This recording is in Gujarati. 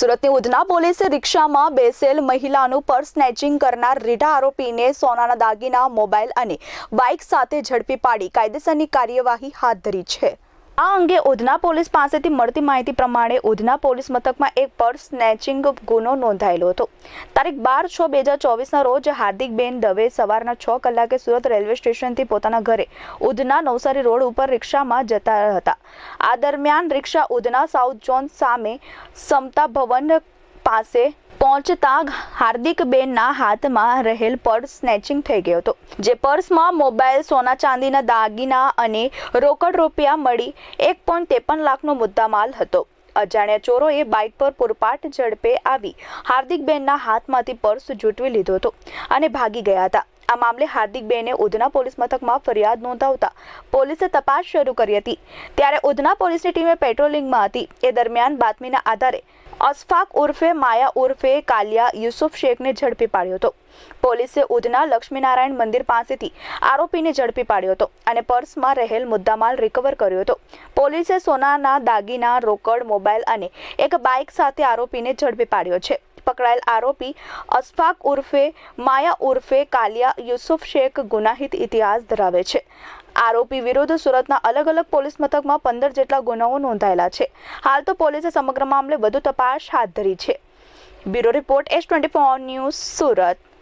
સુરતની ઉધના પોલીસે રિક્ષામાં બેસેલ મહિલાનું પર્સ સ્નેચિંગ કરનાર રીઢા આરોપીને સોનાના દાગીના, મોબાઈલ અને બાઇક સાથે ઝડપી પાડી કાયદેસરની કાર્યવાહી હાથ ધરી છે. આ અંગે ઉધના પોલીસ પાસેથી મળતી માહિતી પ્રમાણે ઉધના પોલીસ મથકમાં એક પર્સ સ્નેચિંગ ગુનો નોંધાયેલો હતો. તારીખ બાર છ બે હજાર ચોવીસના રોજ હાર્દિકબેન દવે સવારના છ કલાકે સુરત રેલવે સ્ટેશનથી પોતાના ઘરે ઉધના નવસારી રોડ ઉપર રિક્ષામાં જતા હતા. આ દરમિયાન રિક્ષા ઉધના સાઉથ ઝોન સામે સમતા ભવન પાસે પહોંચતા હાર્દિકબેનના હાથમાં રહેલ પર્સ સ્નેચિંગ થઈ ગયો હતો. જે પર્સમાં મોબાઈલ, સોના ચાંદીના દાગીના અને રોકડ રૂપિયા મળી એક પોઈન્ટ ત્રેપન લાખનો મુદ્દામાલ હતો. અજાણ્યા ચોરોએ બાઇક પર પૂરપાટ ઝડપે આવી હાર્દિકબેનના હાથમાંથી પર્સ જૂટવી લીધો હતો અને ભાગી ગયા હતા. આ મામલે હાર્દિકબેને ઉધના પોલીસ મથકમાં ફરિયાદ નોંધાવતા પોલીસે તપાસ શરૂ કરી હતી. ત્યારે ઉધના પોલીસની ટીમે પેટ્રોલિંગમાં હતી. એ દરમિયાન બાતમીના આધારે અશફાક ઉર્ફે, માયા ઉર્ફે, કાલિયા, યુસુફ શેખને ઝડપી પાડ્યો હતો. પોલીસે ઉધના લક્ષ્મીનારાયણ મંદિર પાસેથી આરોપીને ઝડપી પાડ્યો હતો અને પર્સમાં રહેલ મુદ્દામાલ રિકવર કર્યો હતો. પોલીસે સોનાના દાગીના, રોકડ, મોબાઈલ અને એક બાઇક સાથે આરોપીને ઝડપી પાડ્યો છે. પકડાયેલ આરોપી અશફાક ઉર્ફે, માયા ઉર્ફે કાલિયા યુસુફ શેખ ગુનાહિત ઇતિહાસ ધરાવે છે. આરોપી વિરુદ્ધ સુરતના અલગ અલગ પોલીસ મથકમાં પંદર જેટલા ગુનાઓ નોંધાયેલા છે. હાલ તો પોલીસે સમગ્ર મામલે વધુ તપાસ હાથ ધરી છે. Bureau report S twenty four news Surat.